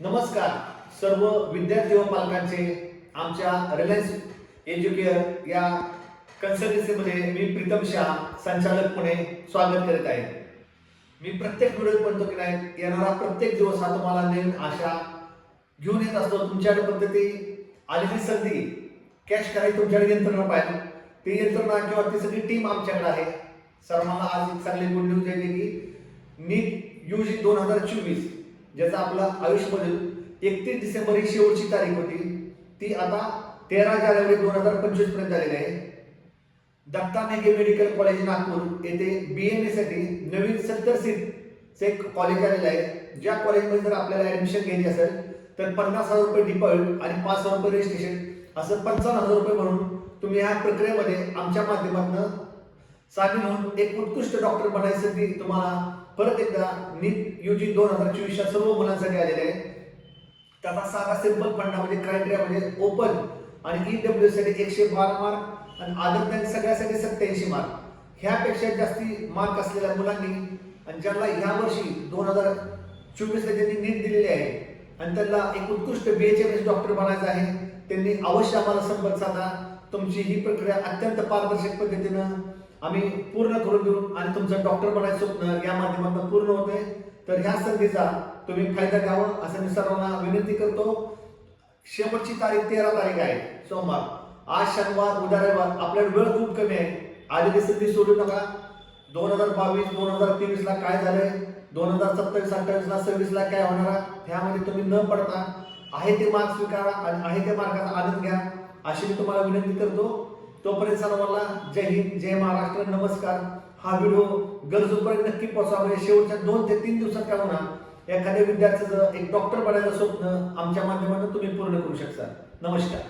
नमस्कार. सर्व विद्यार्थी व पालकांचे आमच्या रिलायन्स एज्युकेअर या कन्सल्टन्सीमध्ये मी प्रीतम शाह संचालक पुणे स्वागत करीत आहे. मी प्रत्येक व्हिडिओ म्हणतो की नाही येणारा प्रत्येक दिवस हा तुम्हाला नवीन आशा घेऊन येत असतो. तुमच्याकडे पद्धती आलेली संधी कॅश करायची तुमच्याकडे यंत्रणा पाहिजे ती यंत्रणा किंवा ती सगळी टीम आमच्याकडे आहे. सर्वांना आज एक चांगली गुड न्यूज आहे की नीट यू जी दोन हजार चोवीस ज्याचा आपला आयुष्यमधील एकतीस डिसेंबर ही शेवटची तारीख होती ती आता तेरा जानेवारी दोन हजार पंचवीसपर्यंत झालेली आहे. दत्ता मेघे मेडिकल कॉलेज नागपूर येथे बी एम एसाठी नवीन सत्तर सीटचे एक कॉलेज आलेलं आहे. ज्या कॉलेजमध्ये जर आपल्याला ऍडमिशन घ्यायची असेल तर पन्नास हजार रुपये डिपॉझिट आणि पाच हजार रुपये रजिस्ट्रेशन असं पंचावन्न हजार रुपये म्हणून तुम्ही ह्या प्रक्रियेमध्ये आमच्या माध्यमातून सामील म्हणून एक उत्कृष्ट डॉक्टर बनायसाठी तुम्हाला परत एकदा नीट यू जी दोन हजार चोवीसच्या सर्व मुलांसाठी आलेले आहे. त्याचा साधा सिंपल म्हणजे क्रायटेरिया म्हणजे ओपन आणि ई डब्ल्यू साठी एकशे बारा मार्क आणि आदर सगळ्यासाठी सत्याऐंशी मार्क ह्यापेक्षा जास्ती मार्क असलेल्या मुलांनी आणि ज्यांना ह्या वर्षी दोन हजार चोवीसला त्यांनी नीट दिलेली आहे आणि त्यांना एक उत्कृष्ट B H M S doctor बनायचं आहे त्यांनी अवश्य आम्हाला संपर्क साधा. तुमची ही प्रक्रिया अत्यंत पारदर्शक पद्धतीनं आम्ही पूर्ण करून देऊ आणि तुमचं डॉक्टर बनायचं स्वप्न या माध्यमातून पूर्ण होते. तर ह्या संधीचा तुम्ही फायदा घ्यावा असं मी सर्वांना विनंती करतो. शेवटची तारीख तेरा तारीख आहे सोमवार. आज शनिवार उद्या रविवार. आपल्याला वेळ खूप कमी आहे. आलेली संधी सोडू नका. दोन हजार बावीस दोन हजार तेवीस ला काय झालंय? दोन हजार सत्तावीस अठ्ठावीस ला सव्वीस ला काय होणार ह्यामध्ये तुम्ही न पडता आहे ते मार्क स्वीकारा आणि आहे त्या मार्गाचा आनंद घ्या. अशी मी तुम्हाला विनंती करतो. तोपर्यंत सर्वांना जय हिंद जय महाराष्ट्र नमस्कार. हा व्हिडिओ गरजूपर्यंत नक्की पोहोचा म्हणजे शेवटच्या दोन ते तीन दिवसात काय होणार? एखाद्या विद्यार्थ्याचं एक डॉक्टर बनायचं स्वप्न आमच्या माध्यमातून तुम्ही पूर्ण करू शकता. नमस्कार.